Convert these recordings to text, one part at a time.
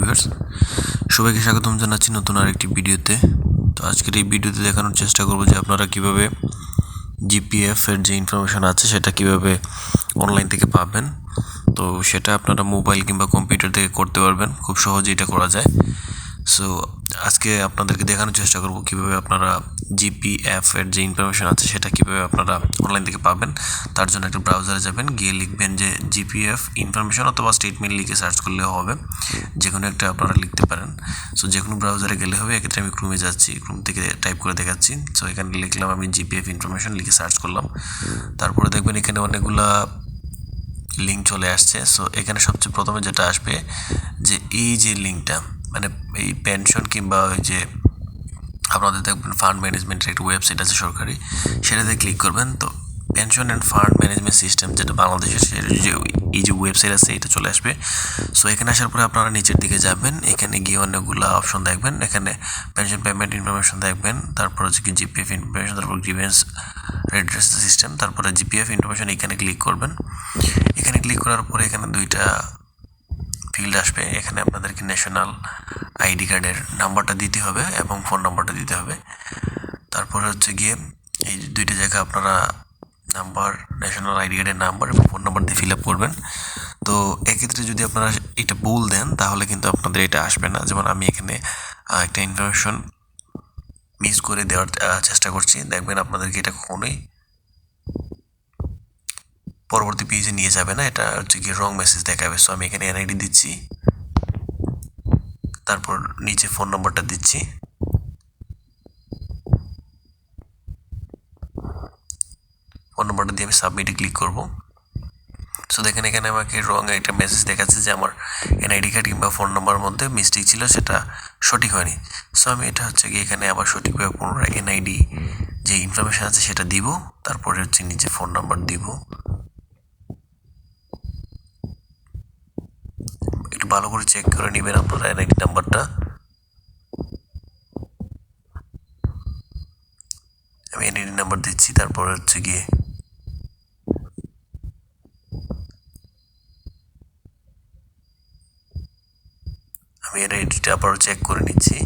Viewers, সবাইকে স্বাগতম জানাচ্ছি নতুন আরেকটি ভিডিওতে। তো আজকের এই ভিডিওতে দেখানোর চেষ্টা করব যে আপনারা কীভাবে জিপিএফ এর যে ইনফরমেশন আছে, সেটা কীভাবে অনলাইন থেকে পাবেন। তো সেটা আপনারা মোবাইল কিংবা কম্পিউটার থেকে করতে পারবেন। খুব সহজে এটা করা যায়। সো আজকে আপনাদেরকে দেখানোর চেষ্টা করব কীভাবে আপনারা জিপিএফ এর যে ইনফরমেশন আছে সেটা কীভাবে আপনারা অনলাইন থেকে পাবেন, তার জন্য একটা ব্রাউজারে যাবেন, গিয়ে লিখবেন যে জিপিএফ ইনফরমেশন অথবা স্টেটমেন্ট লিখে সার্চ করলে হবে যে কোনো একটা আপনারা লিখতে পারেন। সো যে কোনো ব্রাউজারে গেলে হবে, এক্ষেত্রে আমি ক্রুমে যাচ্ছি ক্রুম থেকে টাইপ করে দেখাচ্ছি। সো এখানে লিখলাম আমি জিপিএফ ইনফরমেশন লিখে সার্চ করলাম। তারপরে দেখবেন এখানে অনেকগুলা লিঙ্ক চলে আসছে। সো এখানে সবচেয়ে প্রথমে যেটা আসবে যে এই যে লিঙ্কটা মানে এই পেনশন কিংবা ওই যে আপনাদের দেখবেন ফান্ড ম্যানেজমেন্টের একটা ওয়েবসাইট আছে সরকারি, সেটাতে ক্লিক করবেন। তো pension and fund management system যেটা বাংলাদেশের যে এই যে ওয়েবসাইট আছে, এটা চলে আসবে। সো এখানে আসার পরে আপনারা নিচের দিকে যাবেন, এখানে গিয়ে অনেকগুলো অপশন দেখবেন। এখানে পেনশন পেমেন্ট ইনফরমেশন দেখবেন, তারপর হচ্ছে কি জিপিএফ ইনফরমেশন তারপর গ্রিভেন্স রেড্রেস সিস্টেম তারপরে জিপিএফ ইনফরমেশন এখানে ক্লিক করবেন। এখানে ক্লিক করার পরে এখানে দুইটা ফিল্ড আসবে, এখানে আপনাদেরকে ন্যাশনাল আইডি কার্ডের নাম্বারটা দিতে হবে এবং ফোন নাম্বারটা দিতে হবে। তারপরে হচ্ছে গিয়ে এই দুইটা জায়গা আপনারা নাম্বার ন্যাশনাল আইডি কার্ডের নাম্বার এবং ফোন নাম্বার দিয়ে ফিল আপ করবেন। তো এক্ষেত্রে যদি আপনারা এটা ভুল দেন, তাহলে কিন্তু আপনাদের এটা আসবে না। যেমন আমি এখানে একটা ইনফরমেশন মিস করে দেওয়ার চেষ্টা করছি। দেখবেন আপনাদেরকে এটা কখনোই পরবর্তী পেজে নিয়ে যাবে না, এটা হচ্ছে কি রং মেসেজ দেখাবে। সো আমি এখানে এনআইডি দিচ্ছি। তারপর নিচে ফোন নম্বরটা দিচ্ছি। ফোন নম্বরটা দিয়ে আমি সাবমিটে ক্লিক করব। সো দেখেন এখানে আমাকে রং একটা মেসেজ দেখাচ্ছে যে আমার এনআইডি কার্ড কিংবা ফোন নাম্বার মধ্যে মিস্টেক ছিল, সেটা সঠিক হয়নি। সো আমি এটা হচ্ছে কি এখানে আবার সঠিকভাবে পুনরায় এনআইডি যে ইনফরমেশান আছে সেটা দিব। তারপরে হচ্ছে নিচে ফোন নাম্বার দিব। একটু ভালো করে চেক করে নেবেন আপনারা এনআইডি নাম্বারটা আমি এনআইডি নাম্বার দিচ্ছি, তারপর হচ্ছে গিয়ে আমি এনআইডিটা আবার চেক করে নিচ্ছি।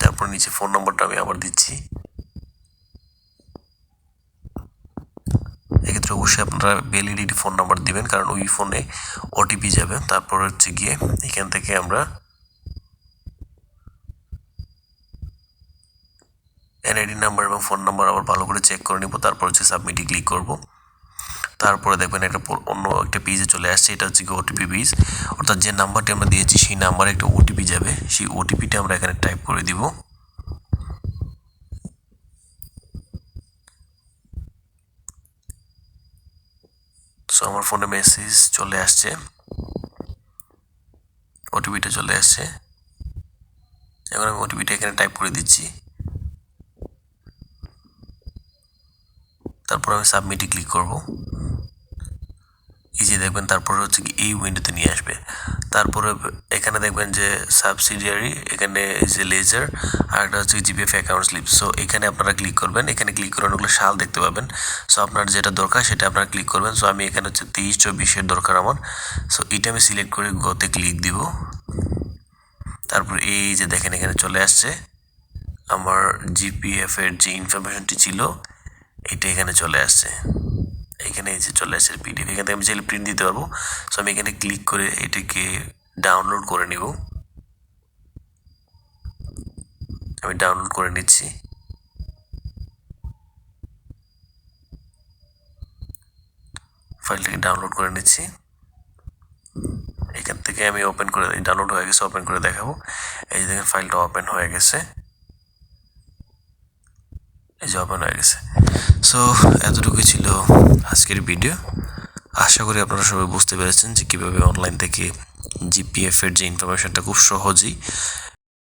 তারপর নিচে ফোন নম্বরটা আমি আবার দিচ্ছি এক্ষেত্রে অবশ্যই আপনারা ভ্যালিডিটি ফোন নাম্বার দিবেন, কারণ ওই ফোনে ওটিপি যাবে। তারপর হচ্ছে গিয়ে এখান থেকে আমরা এনআইডি নাম্বার এবং ফোন নাম্বার আবার ভালো করে চেক করে নিব, তারপর হচ্ছে সাবমিটে ক্লিক করব। তারপরে দেখবেন একটা অন্য একটা পেজে চলে আসছে, এটা হচ্ছে ওটিপি পেজ অর্থাৎ যে নাম্বারটি আমরা দিয়েছি, সেই নাম্বারে একটা ওটিপি যাবে। সেই ওটিপিটা আমরা এখানে টাইপ করে দিব। আমার ফোনে মেসেজ চলে আসছে। ওটিপিটা চলে আসছে। এখন আমি ওটিপিটা এখানে টাইপ করে দিচ্ছি। তারপর আমি সাবমিটে ক্লিক করব। যে দেখবেন তারপরে হচ্ছে কি এই উইন্ডোতে নিয়ে আসবে। তারপরে এখানে দেখবেন যে সাবসিডিয়ারি এখানে যে লেজার আর একটা হচ্ছে জিপিএফ অ্যাকাউন্ট স্লিপ সো এখানে আপনারা ক্লিক করবেন। এখানে ক্লিক করে অনেকগুলো সাল দেখতে পাবেন। সো আপনার যেটা দরকার সেটা আপনারা ক্লিক করবেন। সো আমি এখানে হচ্ছে তেইশ, চব্বিশের দরকার আমার। সো এটা আমি সিলেক্ট করে গতে ক্লিক দিব। তারপর এই যে দেখেন এখানে চলে আসছে। আমার জিপিএফ এর যে ইনফরমেশনটি ছিল, এটা এখানে চলে আসছে। এখানে যে চলে আসছে পিডিএফ এখান থেকে আমি চাইলে প্রিন্ট দিতে পারব। সো আমি এখানে ক্লিক করে এটাকে ডাউনলোড করে নিব। আমি ডাউনলোড করে নিচ্ছি। ফাইলটাকে ডাউনলোড করে নিচ্ছি। এখান থেকে আমি ওপেন করে ডাউনলোড হয়ে গেছে ওপেন করে দেখাবো। এই যে দেখেন, ফাইলটা ওপেন হয়ে গেছে। ওপেন হয়ে গেছে। সো এতটুকুই ছিল আজকের ভিডিও আশা করি আপনারা সবাই বুঝতে পেরেছেন যে কীভাবে অনলাইন থেকে জিপিএফের যে ইনফরমেশানটা খুব সহজেই